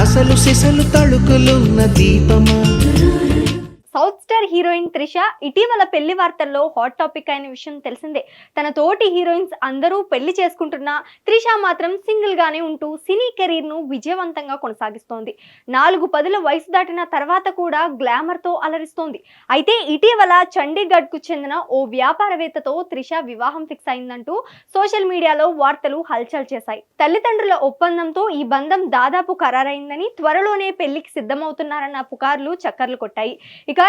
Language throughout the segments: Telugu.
అసలు సిసలు తళుకులున్న దీపమా. సౌత్ హీరోయిన్ త్రిష ఇటీవల పెళ్ళి వార్తల్లో హాట్ టాపిక్ అయిన విషయం తెలిసిందే. తన తోటి హీరోయిన్స్ అందరూ పెళ్ళి చేసుకుంటున్నా త్రిష మాత్రం సింగిల్ గానే ఉంటూ సినీ కెరీర్ను విజయవంతంగా కొనసాగిస్తోంది. నాలుగు పదుల వయసు దాటిన తర్వాత కూడా గ్లామర్తో అలరిస్తోంది. అయితే ఇటీవల చండీగఢ్కు చెందిన ఓ వ్యాపారవేత్తతో త్రిష వివాహం ఫిక్స్ అయిందంటూ సోషల్ మీడియాలో వార్తలు హల్చల్ చేశాయి. తల్లిదండ్రుల ఒప్పందంతో ఈ బంధం దాదాపు ఖరారైందని త్వరలోనే పెళ్ళికి సిద్ధమవుతున్నారన్న పుకార్లు చక్కర్లు కొట్టాయి. ఇక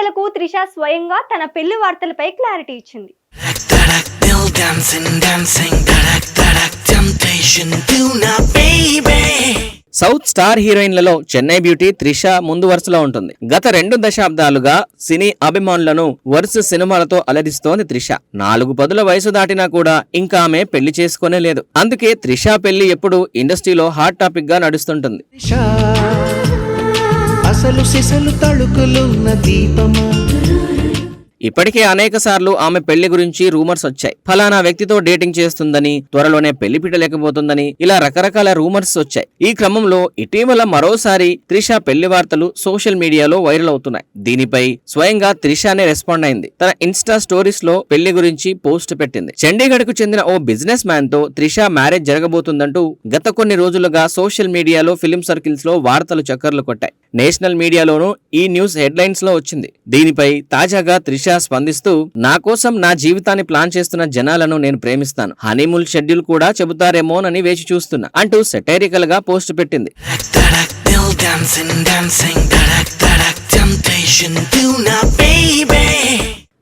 ఎట్టకేలకు త్రిష స్వయంగా తన పెళ్ళి వార్తలపై క్లారిటీ ఇచ్చింది. సౌత్ స్టార్ హీరోయిన్లలో చెన్నై బ్యూటీ త్రిష ముందు వరుసలో ఉంటుంది. గత రెండు దశాబ్దాలుగా సినీ అభిమానులను వరుస సినిమాలతో అలరిస్తోంది త్రిష. నాలుగు పదుల వయసు దాటినా కూడా ఇంకా ఆమె పెళ్ళి చేసుకోనే లేదు. అందుకే త్రిష పెళ్ళి ఎప్పుడు ఇండస్ట్రీలో హాట్ టాపిక్గా నడుస్తుంటుంది. ఆశలు అసలు సిసలు తళుకులున్న దీపమా? ఇప్పటికే అనేక సార్లు ఆమె పెళ్ళి గురించి రూమర్స్ వచ్చాయి. ఫలానా వ్యక్తితో డేటింగ్ చేస్తుందని త్వరలోనే పెళ్ళి లేకపోతుందని ఇలా రకరకాల రూమర్స్ వచ్చాయి. ఈ క్రమంలో ఇటీవల మరోసారి త్రిష పెళ్ళి వార్తలు సోషల్ మీడియాలో వైరల్ అవుతున్నాయి. దీనిపై స్వయంగా త్రిషానే రెస్పాండ్ అయింది. తన ఇన్స్టా స్టోరీస్లో పెళ్ళి గురించి పోస్ట్ పెట్టింది. చండీగఢ్కు చెందిన ఓ బిజినెస్ మ్యాన్తో త్రిష మ్యారేజ్ జరగబోతుందంటూ గత కొన్ని రోజులుగా సోషల్ మీడియాలో ఫిలిం సర్కిల్స్లో వార్తలు చక్కర్లు కొట్టాయి. నేషనల్ మీడియాలోనూ ఈ న్యూస్ హెడ్లైన్స్లో వచ్చింది. దీనిపై తాజాగా త్రిష స్పందిస్తూ నా కోసం నా జీవితాన్ని ప్లాన్ చేస్తున్న జనాలను నేను ప్రేమిస్తాను. హనీమూన్ షెడ్యూల్ కూడా చెబుతారేమోనని వేచి చూస్తున్నా అంటూ సెటైరికల్గా పోస్ట్ పెట్టింది.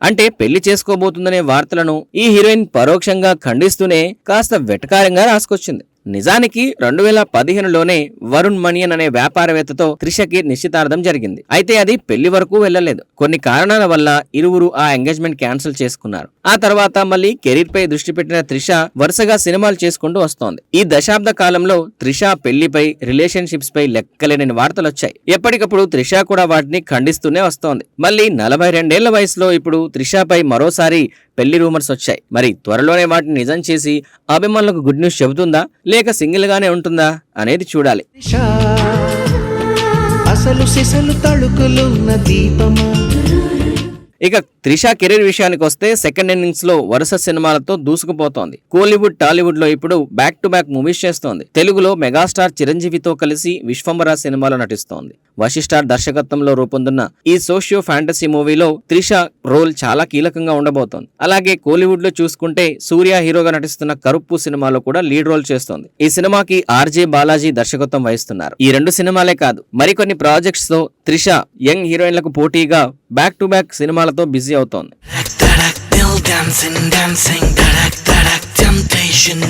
అంటే పెళ్ళి చేసుకోబోతుందనే వార్తలను ఈ హీరోయిన్ పరోక్షంగా ఖండిస్తూనే కాస్త వెటకారంగా రాసుకొచ్చింది. నిజానికి రెండు వేల పదిహేనులోనే వరుణ్ మణియన్ అనే వ్యాపారవేత్తతో త్రిషకి నిశ్చితార్థం జరిగింది. అయితే అది పెళ్ళి వరకు వెళ్ళలేదు కొన్ని కారణాల వల్ల ఇరువురు ఆ ఎంగేజ్మెంట్ క్యాన్సిల్ చేసుకున్నారు. ఆ తర్వాత మళ్ళీ కెరీర్ పై దృష్టి పెట్టిన త్రిష వరుసగా సినిమాలు చేసుకుంటూ వస్తోంది. ఈ దశాబ్ద కాలంలో త్రిష పెళ్ళిపై రిలేషన్షిప్స్ పై లెక్కలేని వార్తలు వచ్చాయి. ఎప్పటికప్పుడు త్రిష కూడా వాటిని ఖండిస్తూనే వస్తోంది. మళ్ళీ నలభై రెండేళ్ళ వయసులో ఇప్పుడు త్రిషపై మరోసారి పెళ్ళి రూమర్స్ వచ్చాయి. మరి త్వరలోనే వాటిని నిజం చేసి అభిమానులకు గుడ్ న్యూస్ చెబుతుందా? లేక సింగిల్ గానే ఉంటుందా? అనేది చూడాలి. అసలు సిసలు తళుకులున్న దీపమా. ఇక త్రిష కెరీర్ విషయానికి వస్తే సెకండ్ ఇన్నింగ్స్లో వరుస సినిమాలతో దూసుకుపోతోంది. కోలీవుడ్ టాలీవుడ్లో ఇప్పుడు బ్యాక్ టు బ్యాక్ మూవీస్ చేస్తోంది. తెలుగులో మెగాస్టార్ చిరంజీవితో కలిసి విశ్వంబర సినిమాలో నటిస్తోంది. వశిష్ఠార్ దర్శకత్వంలో రూపొందున్న ఈ సోషియో ఫ్యాంటసీ మూవీలో త్రిష రోల్ చాలా కీలకంగా ఉండబోతోంది అలాగే కోలీవుడ్లో చూసుకుంటే సూర్య హీరోగా నటిస్తున్న కరుప్పు సినిమాలో కూడా లీడ్ రోల్ చేస్తోంది ఈ సినిమాకి ఆర్జే బాలాజీ దర్శకత్వం వహిస్తున్నారు ఈ రెండు సినిమాలే కాదు మరికొన్ని ప్రాజెక్ట్స్తో త్రిష యంగ్ హీరోయిన్లకు పోటీగా బ్యాక్ టు బ్యాక్ సినిమాలతో బిజీ అవుతోంది dancing, dancing, da da da da, temptation,